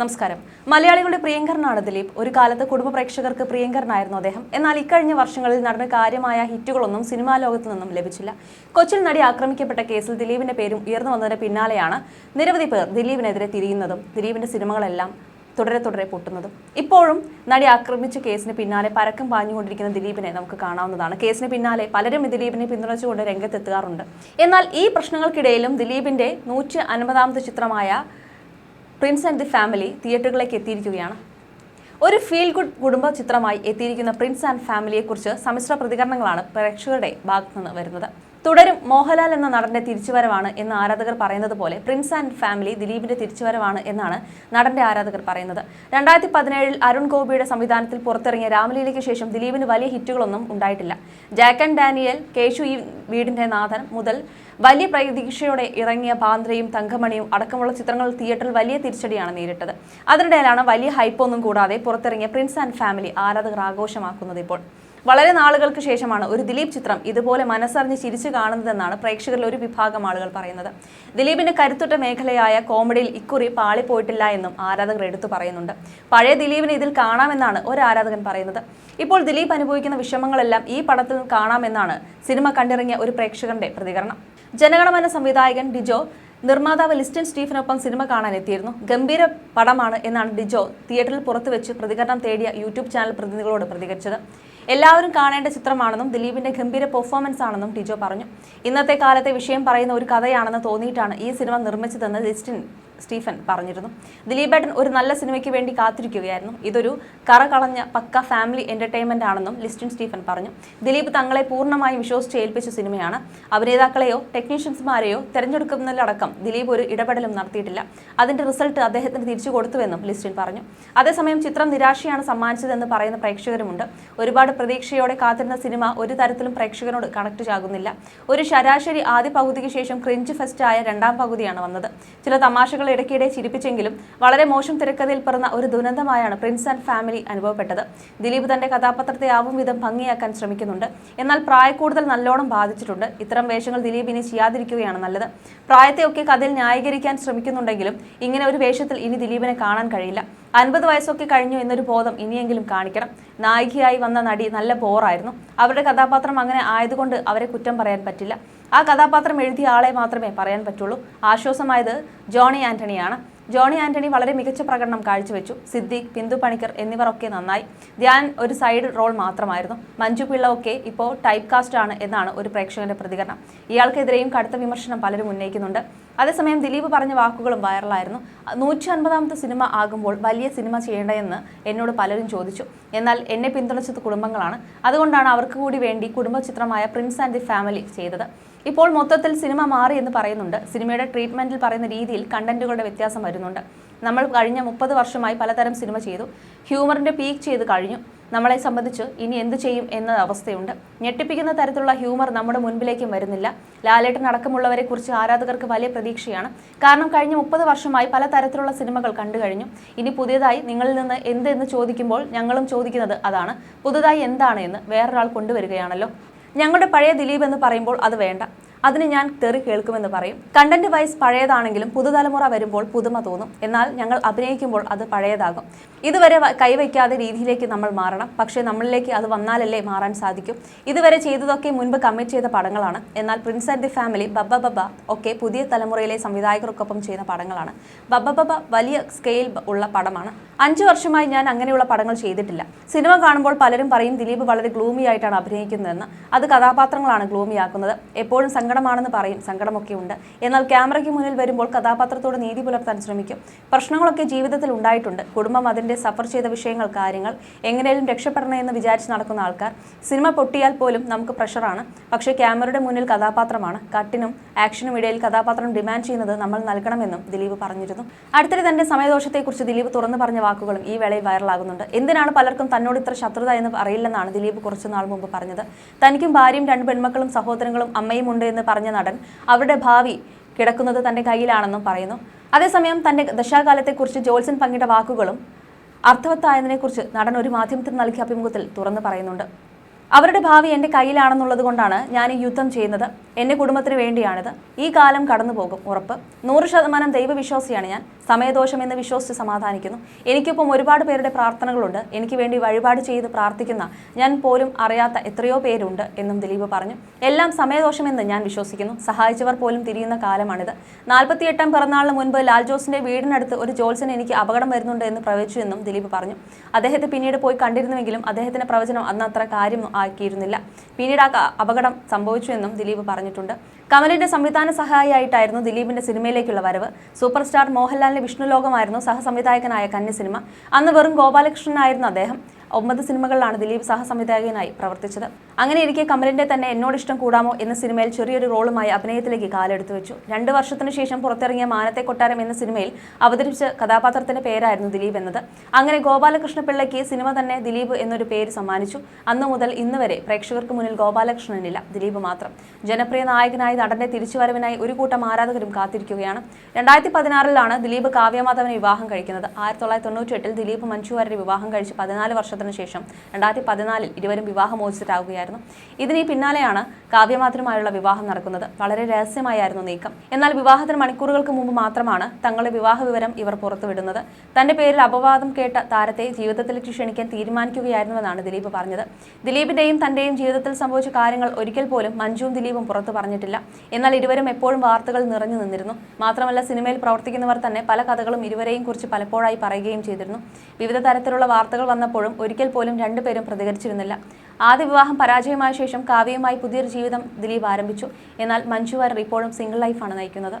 നമസ്കാരം. മലയാളികളുടെ പ്രിയങ്കരനാണ് ദിലീപ്. ഒരു കാലത്ത് കുടുംബ പ്രേക്ഷകർക്ക് പ്രിയങ്കരനായിരുന്നു അദ്ദേഹം. എന്നാൽ ഇക്കഴിഞ്ഞ വർഷങ്ങളിൽ നടന്ന കാര്യമായ ഹിറ്റുകളൊന്നും സിനിമാ ലോകത്തു നിന്നും ലഭിച്ചില്ല. കൊച്ചിൽ നടി ആക്രമിക്കപ്പെട്ട കേസിൽ ദിലീപിന്റെ പേരും ഉയർന്നു വന്നതിന് പിന്നാലെയാണ് നിരവധി പേർ ദിലീപിനെതിരെ തിരിയുന്നതും ദിലീപിന്റെ സിനിമകളെല്ലാം തുടരെ തുടരെ പൊട്ടുന്നതും. ഇപ്പോഴും നടി ആക്രമിച്ച കേസിന് പിന്നാലെ പരക്കം പാഞ്ഞുകൊണ്ടിരിക്കുന്ന ദിലീപിനെ നമുക്ക് കാണാവുന്നതാണ്. കേസിന് പിന്നാലെ പലരും ദിലീപിനെ പിന്തുണച്ചുകൊണ്ട് രംഗത്തെത്തുകാറുണ്ട് എന്നാൽ ഈ പ്രശ്നങ്ങൾക്കിടയിലും ദിലീപിന്റെ നൂറ്റി അൻപതാമത്തെ ചിത്രമായ പ്രിൻസ് ആൻഡ് ദി ഫാമിലി തിയേറ്ററുകളിലേക്ക് എത്തിയിരിക്കുകയാണ്. ഒരു ഫീൽ ഗുഡ് കുടുംബ ചിത്രമായി എത്തിയിരിക്കുന്ന പ്രിൻസ് ആൻഡ് ഫാമിലിയെക്കുറിച്ച് സമ്മിശ്ര പ്രതികരണങ്ങളാണ് പ്രേക്ഷകരുടെ ഭാഗത്തുനിന്ന് വരുന്നത്. തുടരും. മോഹൻലാൽ എന്ന നടന്റെ തിരിച്ചുവരവാണ് എന്ന് ആരാധകർ പറയുന്നത് പോലെ പ്രിൻസ് ആൻഡ് ഫാമിലി ദിലീപിന്റെ തിരിച്ചുവരവാണ് എന്നാണ് നടന്റെ ആരാധകർ പറയുന്നത്. രണ്ടായിരത്തി പതിനേഴിൽ അരുൺ ഗോപിയുടെ സംവിധാനത്തിൽ പുറത്തിറങ്ങിയ രാമലീലയ്ക്ക് ശേഷം ദിലീപിന് വലിയ ഹിറ്റുകളൊന്നും ഉണ്ടായിട്ടില്ല. ജാക്ക് ആൻഡ് ഡാനിയൽ കേശു ഈ വീടിന്റെ നാഥൻ മുതൽ വലിയ പ്രതീക്ഷയോടെ ഇറങ്ങിയ ബാന്ദ്രയും തങ്കമണിയും അടക്കമുള്ള ചിത്രങ്ങൾ തിയേറ്ററിൽ വലിയ തിരിച്ചടിയാണ് നേരിട്ടത്. അതിനിടയിലാണ് വലിയ ഹൈപ്പൊന്നും കൂടാതെ പുറത്തിറങ്ങിയ പ്രിൻസ് ആൻഡ് ഫാമിലി ആരാധകർ ആഘോഷമാക്കുന്നത് ഇപ്പോൾ. വളരെ നാളുകൾക്ക് ശേഷമാണ് ഒരു ദിലീപ് ചിത്രം ഇതുപോലെ മനസ്സറിഞ്ഞ് ചിരിച്ചു കാണുന്നതെന്നാണ് പ്രേക്ഷകരിൽ ഒരു വിഭാഗം ആളുകൾ പറയുന്നത്. ദിലീപിന്റെ കരുത്തുറ്റ മേഖലയായ കോമഡിയിൽ ഇക്കുറി പാളിപ്പോയിട്ടില്ല എന്നും ആരാധകർ എടുത്തു പറയുന്നുണ്ട്. പഴയ ദിലീപിനെ ഇതിൽ കാണാമെന്നാണ് ഒരു ആരാധകൻ പറയുന്നത്. ഇപ്പോൾ ദിലീപ് അനുഭവിക്കുന്ന വിഷമങ്ങളെല്ലാം ഈ പടത്തിൽ കാണാമെന്നാണ് സിനിമ കണ്ടിറങ്ങിയ ഒരു പ്രേക്ഷകന്റെ പ്രതികരണം. ജനഗണമന സംവിധായകൻ ഡിജോ നിർമ്മാതാവ് ലിസ്റ്റൻ സ്റ്റീഫനൊപ്പം സിനിമ കാണാൻ എത്തിയിരുന്നു. ഗംഭീര പടമാണ് എന്നാണ് ഡിജോ തിയേറ്ററിൽ പുറത്തുവെച്ച് പ്രതികരണം തേടിയ യൂട്യൂബ് ചാനൽ പ്രതിനിധികളോട് പ്രതികരിച്ചത്. എല്ലാവരും കാണേണ്ട ചിത്രമാണെന്നും ദിലീപിന്റെ ഗംഭീര പെർഫോമൻസ് ആണെന്നും ടിജോ പറഞ്ഞു. ഇന്നത്തെ കാലത്തെ വിഷയം പറയുന്ന ഒരു കഥയാണെന്ന് തോന്നിയിട്ടാണ് ഈ സിനിമ നിർമ്മിച്ചതെന്ന് ലിസ്റ്റിൻ സ്റ്റീഫൻ പറഞ്ഞിരുന്നു. ദിലീപേട്ടൻ ഒരു നല്ല സിനിമയ്ക്ക് വേണ്ടി കാത്തിരിക്കുകയായിരുന്നു. ഇതൊരു കറ കളഞ്ഞ പക്ക ഫാമിലി എന്റർടൈൻമെന്റ് ആണെന്നും ലിസ്റ്റിൻ സ്റ്റീഫൻ പറഞ്ഞു. ദിലീപ് തങ്ങളെ പൂർണമായും വിശ്വസിച്ച് ഏൽപ്പിച്ച സിനിമയാണ്. അഭിനേതാക്കളെയോ ടെക്നീഷ്യൻസ്മാരെയോ തെരഞ്ഞെടുക്കുന്നതിലടക്കം ദിലീപ് ഒരു ഇടപെടലും നടത്തിയിട്ടില്ല. അതിന്റെ റിസൾട്ട് അദ്ദേഹത്തിന് തിരിച്ചു കൊടുത്തുവെന്നും ലിസ്റ്റിൻ പറഞ്ഞു. അതേസമയം ചിത്രം നിരാശയാണ് സമ്മാനിച്ചതെന്ന് പറയുന്ന പ്രേക്ഷകരുമുണ്ട്. ഒരുപാട് പ്രതീക്ഷയോടെ കാത്തിരുന്ന സിനിമ ഒരു തരത്തിലും പ്രേക്ഷകനോട് കണക്ട് ആകുന്നില്ല ഒരു ശരാശരി ആദ്യ പകുതിക്ക് ശേഷം ക്രിഞ്ച് ഫെസ്റ്റ് ആയ രണ്ടാം പകുതിയാണ് വന്നത്. ചില തമാശകൾ ഇടയ്ക്കിടെ ചിരിപ്പിച്ചെങ്കിലും വളരെ മോശം തിരക്കഥയിൽ പിറന്ന ഒരു ദുരന്തമായാണ് പ്രിൻസ് ആൻഡ് ഫാമിലി അനുഭവപ്പെട്ടത്. ദിലീപ് തന്റെ കഥാപാത്രത്തെ ആവും വിധം ഭംഗിയാക്കാൻ ശ്രമിക്കുന്നുണ്ട്. എന്നാൽ പ്രായക്കൂടുതൽ നല്ലോണം ബാധിച്ചിട്ടുണ്ട്. ഇത്തരം വേഷങ്ങൾ ദിലീപ് ഇനി ചെയ്യാതിരിക്കുകയാണ് നല്ലത്. പ്രായത്തെയൊക്കെ കഥയിൽ ന്യായീകരിക്കാൻ ശ്രമിക്കുന്നുണ്ടെങ്കിലും ഇങ്ങനെ ഒരു വേഷത്തിൽ ഇനി ദിലീപിനെ കാണാൻ കഴിയില്ല. അൻപത് വയസ്സൊക്കെ കഴിഞ്ഞു എന്നൊരു ബോധം ഇനിയെങ്കിലും കാണിക്കണം. നായികയായി വന്ന നടി നല്ല ബോറായിരുന്നു അവരുടെ കഥാപാത്രം അങ്ങനെ ആയതുകൊണ്ട് അവരെ കുറ്റം പറയാൻ പറ്റില്ല. ആ കഥാപാത്രം എഴുതിയ ആളെ മാത്രമേ പറയാൻ പറ്റുള്ളൂ. ആശ്വാസമായത് ജോണി ആന്റണിയാണ്. ജോണി ആന്റണി വളരെ മികച്ച പ്രകടനം കാഴ്ചവെച്ചു. സിദ്ദീഖ് ബിന്ദു പണിക്കർ എന്നിവരൊക്കെ നന്നായി. ധ്യാൻ ഒരു സൈഡ് റോൾ മാത്രമായിരുന്നു. മഞ്ജു പിള്ള ഒക്കെ ഇപ്പോൾ ടൈപ്പ് കാസ്റ്റ് ആണ് എന്നാണ് ഒരു പ്രേക്ഷകന്റെ പ്രതികരണം. ഇയാൾക്കെതിരെയും കടുത്ത വിമർശനം പലരും ഉന്നയിക്കുന്നുണ്ട്. അതേസമയം ദിലീപ് പറഞ്ഞ വാക്കുകളും വൈറലായിരുന്നു. നൂറ്റി അൻപതാമത്തെ സിനിമ ആകുമ്പോൾ വലിയ സിനിമ ചെയ്യേണ്ടതെന്ന് എന്നോട് പലരും ചോദിച്ചു. എന്നാൽ എന്നെ പിന്തുണച്ചത് കുടുംബങ്ങളാണ്. അതുകൊണ്ടാണ് അവർക്ക് കൂടി വേണ്ടി കുടുംബ ചിത്രമായ പ്രിൻസ് ആൻഡ് ദി ഫാമിലി ചെയ്തത്. ഇപ്പോൾ മൊത്തത്തിൽ സിനിമ മാറി എന്ന് പറയുന്നുണ്ട്. സിനിമയുടെ ട്രീറ്റ്മെന്റിൽ പറയുന്ന രീതിയിൽ കണ്ടന്റുകളുടെ വ്യത്യാസം വരുന്നുണ്ട്. നമ്മൾ കഴിഞ്ഞ മുപ്പത് വർഷമായി പലതരം സിനിമ ചെയ്തു. ഹ്യൂമറിന്റെ പീക്ക് ചെയ്ത് കഴിഞ്ഞു. നമ്മളെ സംബന്ധിച്ച് ഇനി എന്ത് ചെയ്യും എന്ന അവസ്ഥയുണ്ട്. ഞെട്ടിപ്പിക്കുന്ന തരത്തിലുള്ള ഹ്യൂമർ നമ്മുടെ മുൻപിലേക്കും വരുന്നില്ല. ലാലേട്ടൻ അടക്കമുള്ളവരെ കുറിച്ച് ആരാധകർക്ക് വലിയ പ്രതീക്ഷയാണ്. കാരണം കഴിഞ്ഞ മുപ്പത് വർഷമായി പല തരത്തിലുള്ള സിനിമകൾ കണ്ടു കഴിഞ്ഞു. ഇനി പുതിയതായി നിങ്ങളിൽ നിന്ന് എന്ത് എന്ന് ചോദിക്കുമ്പോൾ ഞങ്ങളും ചോദിക്കുന്നത് അതാണ്. പുതുതായി എന്താണ് എന്ന് വേറൊരാൾ കൊണ്ടുവരികയാണല്ലോ. ഞങ്ങളുടെ പഴയ ദിലീപ് എന്ന് പറയുമ്പോൾ അത് വേണ്ട. അതിന് ഞാൻ തെറി കേൾക്കുമെന്ന് പറയും. കണ്ടന്റ് വൈസ് പഴയതാണെങ്കിലും പുതുതലമുറ വരുമ്പോൾ പുതുമ തോന്നും. എന്നാൽ ഞങ്ങൾ അഭിനയിക്കുമ്പോൾ അത് പഴയതാകും. ഇതുവരെ കൈവയ്ക്കാതെ രീതിയിലേക്ക് നമ്മൾ മാറണം. പക്ഷേ നമ്മളിലേക്ക് അത് വന്നാലല്ലേ മാറാൻ സാധിക്കും. ഇതുവരെ ചെയ്തതൊക്കെ മുൻപ് കമ്മിറ്റ് ചെയ്ത പടങ്ങളാണ്. എന്നാൽ പ്രിൻസ് ആൻഡ് ദി ഫാമിലി ബബ്ബ ബബ്ബ ഒക്കെ പുതിയ തലമുറയിലെ സംവിധായകർക്കൊപ്പം ചെയ്യുന്ന പടങ്ങളാണ്. ബബ്ബ ബബ്ബ വലിയ സ്കെയിൽ ഉള്ള പടമാണ്. അഞ്ചു വർഷമായി ഞാൻ അങ്ങനെയുള്ള പടങ്ങൾ ചെയ്തിട്ടില്ല. സിനിമ കാണുമ്പോൾ പലരും പറയും ദിലീപ് വളരെ ഗ്ലൂമി ആയിട്ടാണ് അഭിനയിക്കുന്നതെന്ന്. അത് കഥാപാത്രങ്ങളാണ് ഗ്ലൂമിയാക്കുന്നത് എപ്പോഴും സങ്കടമാണെന്ന് പറയും. സങ്കടമൊക്കെ ഉണ്ട്. എന്നാൽ ക്യാമറയ്ക്ക് മുന്നിൽ വരുമ്പോൾ കഥാപാത്രത്തോട് നീതി പുലർത്താൻ ശ്രമിക്കും. പ്രശ്നങ്ങളൊക്കെ ജീവിതത്തിൽ ഉണ്ടായിട്ടുണ്ട്. കുടുംബം അതിന്റെ സഫർ ചെയ്ത വിഷയങ്ങൾ കാര്യങ്ങൾ എങ്ങനെയും രക്ഷപ്പെടണമെന്ന് വിചാരിച്ച് നടക്കുന്ന ആൾക്കാർ സിനിമ പൊട്ടിയാൽ പോലും നമുക്ക് പ്രഷറാണ്. പക്ഷേ ക്യാമറയുടെ മുന്നിൽ കഥാപാത്രമാണ്. കട്ടിനും ആക്ഷനും ഇടയിൽ കഥാപാത്രം ഡിമാൻഡ് ചെയ്യുന്നത് നമ്മൾ നൽകണമെന്നും ദിലീപ് പറഞ്ഞിരുന്നു. അടുത്തിടെ തന്നെ സമയദോഷത്തെക്കുറിച്ച് ദിലീപ് തുറന്നു പറഞ്ഞ വാക്കുകളും ഈ വേളയിൽ വൈറലാകുന്നുണ്ട്. എന്തിനാണ് പലർക്കും തന്നോട് ഇത്ര ശത്രുത എന്ന് അറിയില്ലെന്നാണ് ദിലീപ് കുറച്ചുനാൾ മുമ്പ് പറഞ്ഞത്. തനിക്കും ഭാര്യയും രണ്ട് പെൺമക്കളും സഹോദരങ്ങളും അമ്മയും ഉണ്ട് എന്ന് പറഞ്ഞ നടൻ അവരുടെ ഭാവി കിടക്കുന്നത് തന്റെ കയ്യിലാണെന്നും പറയുന്നു. അതേസമയം തന്റെ ദശാകാലത്തെക്കുറിച്ച് ജോത്സൻ പങ്കിട്ട വാക്കുകളും അർത്ഥവത്തായതിനെക്കുറിച്ച് നടൻ ഒരു മാധ്യമത്തിന് നൽകിയ അഭിമുഖത്തിൽ തുറന്നു പറയുന്നുണ്ട്. അവരുടെ ഭാവി എന്റെ കയ്യിലാണെന്നുള്ളത് കൊണ്ടാണ് ഞാൻ ഈ യുദ്ധം ചെയ്യുന്നത്. എന്റെ കുടുംബത്തിന് വേണ്ടിയാണിത്. ഈ കാലം കടന്നു പോകും ഉറപ്പ്. നൂറ് ശതമാനം ദൈവവിശ്വാസിയാണ് ഞാൻ. സമയദോഷം എന്ന് വിശ്വസിച്ച് സമാധാനിക്കുന്നു. എനിക്കൊപ്പം ഒരുപാട് പേരുടെ പ്രാർത്ഥനകളുണ്ട്. എനിക്ക് വേണ്ടി വഴിപാട് ചെയ്ത് പ്രാർത്ഥിക്കുന്ന ഞാൻ പോലും അറിയാത്ത എത്രയോ പേരുണ്ട് എന്നും ദിലീപ് പറഞ്ഞു. എല്ലാം സമയദോഷമെന്ന് ഞാൻ വിശ്വസിക്കുന്നു. സഹായിച്ചവർ പോലും തിരിയുന്ന കാലമാണിത്. നാൽപ്പത്തിയെട്ടാം പിറന്നാളിന് മുൻപ് ലാൽ ജോസിന്റെ വീടിനടുത്ത് ഒരു ജോത്സ്യൻ എനിക്ക് അപകടം വരുന്നുണ്ട് എന്ന് പ്രവചിച്ചു എന്നും ദിലീപ് പറഞ്ഞു. അദ്ദേഹത്തെ പിന്നീട് പോയി കണ്ടിരുന്നുവെങ്കിലും അദ്ദേഹത്തിന്റെ പ്രവചനം അന്ന് അത്ര കാര്യം ആക്കിയിരുന്നില്ല. പിന്നീട് ആ അപകടം സംഭവിച്ചു എന്നും ദിലീപ് പറഞ്ഞിട്ടുണ്ട്. കമലിന്റെ സംവിധാന സഹായിയായിട്ടായിരുന്നു ദിലീപിന്റെ സിനിമയിലേക്കുള്ള വരവ്. സൂപ്പർ സ്റ്റാർ മോഹൻലാലിന്റെ വിഷ്ണുലോകമായിരുന്നു സഹസംവിധായകനായ കന്നി സിനിമ. അന്ന് വെറും ഗോപാലകൃഷ്ണനായിരുന്നു അദ്ദേഹം. ഒമ്പത് സിനിമകളിലാണ് ദിലീപ് സഹസംവിധായകനായി പ്രവർത്തിച്ചത്. അങ്ങനെ ഇരിക്കെ കമലിന്റെ തന്നെ എന്നോട് ഇഷ്ടം കൂടാമോ എന്ന സിനിമയിൽ ചെറിയൊരു റോളുമായി അഭിനയത്തിലേക്ക് കാലെടുത്തു വെച്ചു. രണ്ട് വർഷത്തിനു ശേഷം പുറത്തിറങ്ങിയ മാനത്തെ കൊട്ടാരം എന്ന സിനിമയിൽ അവതരിപ്പിച്ച കഥാപാത്രത്തിന്റെ പേരായിരുന്നു ദിലീപ് എന്നത്. അങ്ങനെ ഗോപാലകൃഷ്ണ പിള്ളയ്ക്ക് സിനിമ തന്നെ ദിലീപ് എന്നൊരു പേര് സമ്മാനിച്ചു. അന്നു മുതൽ ഇന്ന് വരെ പ്രേക്ഷകർക്ക് മുന്നിൽ ഗോപാലകൃഷ്ണനില്ല ദിലീപ് മാത്രം. ജനപ്രിയ നായകനായി നടന്റെ തിരിച്ചുവരവിനായി ഒരു കൂട്ടം ആരാധകരും കാത്തിരിക്കുകയാണ്. രണ്ടായിരത്തി പതിനാറിലാണ് ദിലീപ് കാവ്യമാധവനെ വിവാഹം കഴിക്കുന്നത്. ആയിരത്തി തൊള്ളായിരത്തി തൊണ്ണൂറ്റി എട്ടിൽ ദിലീപ് മഞ്ജു വാര്യരെ വിവാഹം കഴിച്ച് പതിനാല് വർഷത്തിന് ശേഷം രണ്ടായിരത്തി പതിനാലിൽ ഇരുവരും വിവാഹമോചിതരാകുകയായിരുന്നു ഇതിന് പിന്നാലെയാണ് കാവ്യമാധവനുമായുള്ള വിവാഹം നടക്കുന്നത്. വളരെ രഹസ്യമായിരുന്നു നീക്കം. എന്നാൽ വിവാഹത്തിന് മണിക്കൂറുകൾക്ക് മുമ്പ് മാത്രമാണ് തങ്ങളുടെ വിവാഹ വിവരം ഇവർ പുറത്തുവിടുന്നത്. തന്റെ പേരിൽ അപവാദം കേട്ട താരത്തെ ജീവിതത്തിലേക്ക് ക്ഷണിക്കാൻ തീരുമാനിക്കുകയായിരുന്നുവെന്നാണ് ദിലീപ് പറഞ്ഞത്. ദിലീപിന്റെയും തന്റെയും ജീവിതത്തിൽ സംഭവിച്ച കാര്യങ്ങൾ ഒരിക്കൽ പോലും മഞ്ജുവും ദിലീപും പുറത്തു പറഞ്ഞിട്ടില്ല. എന്നാൽ ഇരുവരും എപ്പോഴും വാർത്തകൾ നിറഞ്ഞു നിന്നിരുന്നു. മാത്രമല്ല സിനിമയിൽ പ്രവർത്തിക്കുന്നവർ തന്നെ പല കഥകളും ഇരുവരെയും കുറിച്ച് പലപ്പോഴായി പറയുകയും ചെയ്തിരുന്നു. വിവിധ തരത്തിലുള്ള വാർത്തകൾ വന്നപ്പോഴും ഒരിക്കൽ പോലും രണ്ടുപേരും പ്രതികരിച്ചിരുന്നില്ല. ആദ്യ വിവാഹം പരാജയമായ ശേഷം കാവ്യയുമായി പുതിയൊരു ജീവിതം ദിലീപ് ആരംഭിച്ചു. എന്നാൽ മഞ്ജു വാര്യർ ഇപ്പോഴും സിംഗിൾ ലൈഫാണ് നയിക്കുന്നത്.